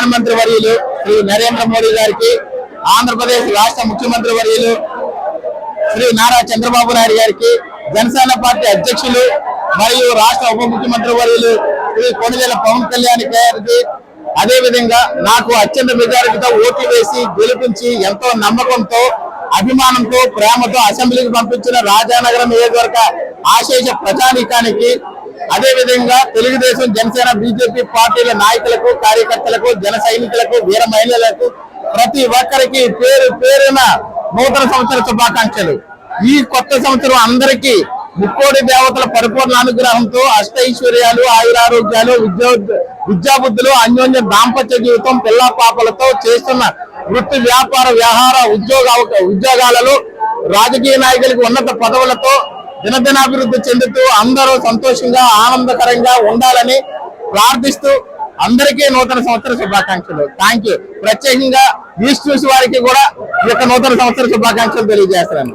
ప్రధానమంత్రి వర్యులు శ్రీ నరేంద్ర మోడీ గారికి ఆంధ్రప్రదేశ్ రాష్ట్ర ముఖ్యమంత్రి వర్యులు శ్రీ నారా చంద్రబాబు నాయుడు గారికి జనసేన పార్టీ అధ్యక్షులు మరియు రాష్ట్ర ఉప ముఖ్యమంత్రి వర్యులు శ్రీ కొనిదెల పవన్ కళ్యాణ్ గారికి. అదేవిధంగా నాకు అత్యంత మెజారిటీతో ఓట్లు వేసి గెలిపించి ఎంతో నమ్మకంతో అభిమానంతో ప్రేమతో అసెంబ్లీకి పంపించిన రాజానగరం నియోజకవర్గ ఆశేష ప్రజానీకానికి అదే విధంగా తెలుగుదేశం జనసేన బీజేపీ పార్టీల నాయకులకు కార్యకర్తలకు జన సైనికులకు వీర మహిళలకు ప్రతి ఒక్కరికి పేరు పేరున నూతన సంవత్సర శుభాకాంక్షలు. ఈ కొత్త సంవత్సరం అందరికీ ముక్కోడి దేవతల పరిపూర్ణ అనుగ్రహంతో అష్టైశ్వర్యాలు ఆయురారోగ్యాలు విద్యా విద్యాబుద్ధులు అన్యోన్య దాంపత్య జీవితం పిల్ల పాపలతో చేస్తున్న వృత్తి వ్యాపార వ్యవహార ఉద్యోగ ఉద్యోగాలలో రాజకీయ నాయకులకు ఉన్నత పదవులతో దినదినాభివృద్ధి చెందుతూ అందరూ సంతోషంగా ఆనందకరంగా ఉండాలని ప్రార్థిస్తూ అందరికీ నూతన సంవత్సర శుభాకాంక్షలు. థ్యాంక్ యూ ప్రత్యేకంగా ఈస్ట్ చూసి వారికి కూడా ఈ యొక్క నూతన సంవత్సర శుభాకాంక్షలు తెలియజేస్తున్నాను.